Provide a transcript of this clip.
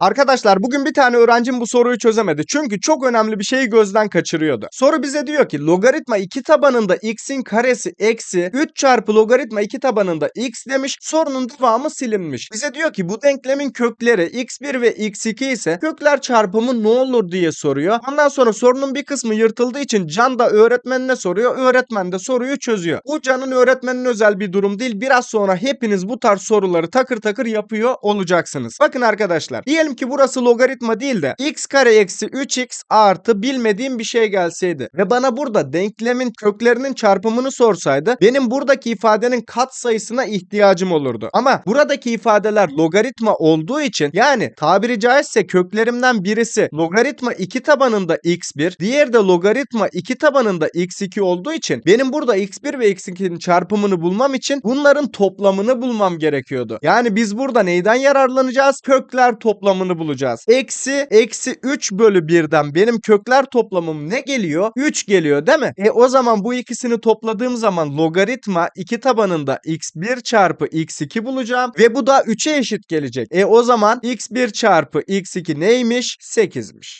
Arkadaşlar bugün bir tane öğrencim bu soruyu çözemedi. Çünkü çok önemli bir şeyi gözden kaçırıyordu. Soru bize diyor ki logaritma 2 tabanında x'in karesi eksi 3 çarpı logaritma 2 tabanında x demiş. Sorunun devamı silinmiş. Bize diyor ki bu denklemin kökleri x1 ve x2 ise kökler çarpımı ne olur diye soruyor. Ondan sonra sorunun bir kısmı yırtıldığı için Can da öğretmenine soruyor. Öğretmen de soruyu çözüyor. Bu Can'ın öğretmenin özel bir durum değil. Biraz sonra hepiniz bu tarz soruları takır takır yapıyor olacaksınız. Bakın arkadaşlar. Diyelim ki burası logaritma değil de x kare eksi 3x artı bilmediğim bir şey gelseydi ve bana burada denklemin köklerinin çarpımını sorsaydı benim buradaki ifadenin kat sayısına ihtiyacım olurdu. Ama buradaki ifadeler logaritma olduğu için yani tabiri caizse köklerimden birisi logaritma 2 tabanında x1 diğeri de logaritma 2 tabanında x2 olduğu için benim burada x1 ve x2'nin çarpımını bulmam için bunların toplamını bulmam gerekiyordu. Yani biz burada neyden yararlanacağız? Kökler toplamını bulacağız. Eksi eksi 3 bölü 1'den benim kökler toplamım ne geliyor? 3 geliyor değil mi? E o zaman bu ikisini topladığım zaman logaritma 2 tabanında x1 çarpı x2 bulacağım ve bu da 3'e eşit gelecek. E o zaman x1 çarpı x2 neymiş? 8'miş.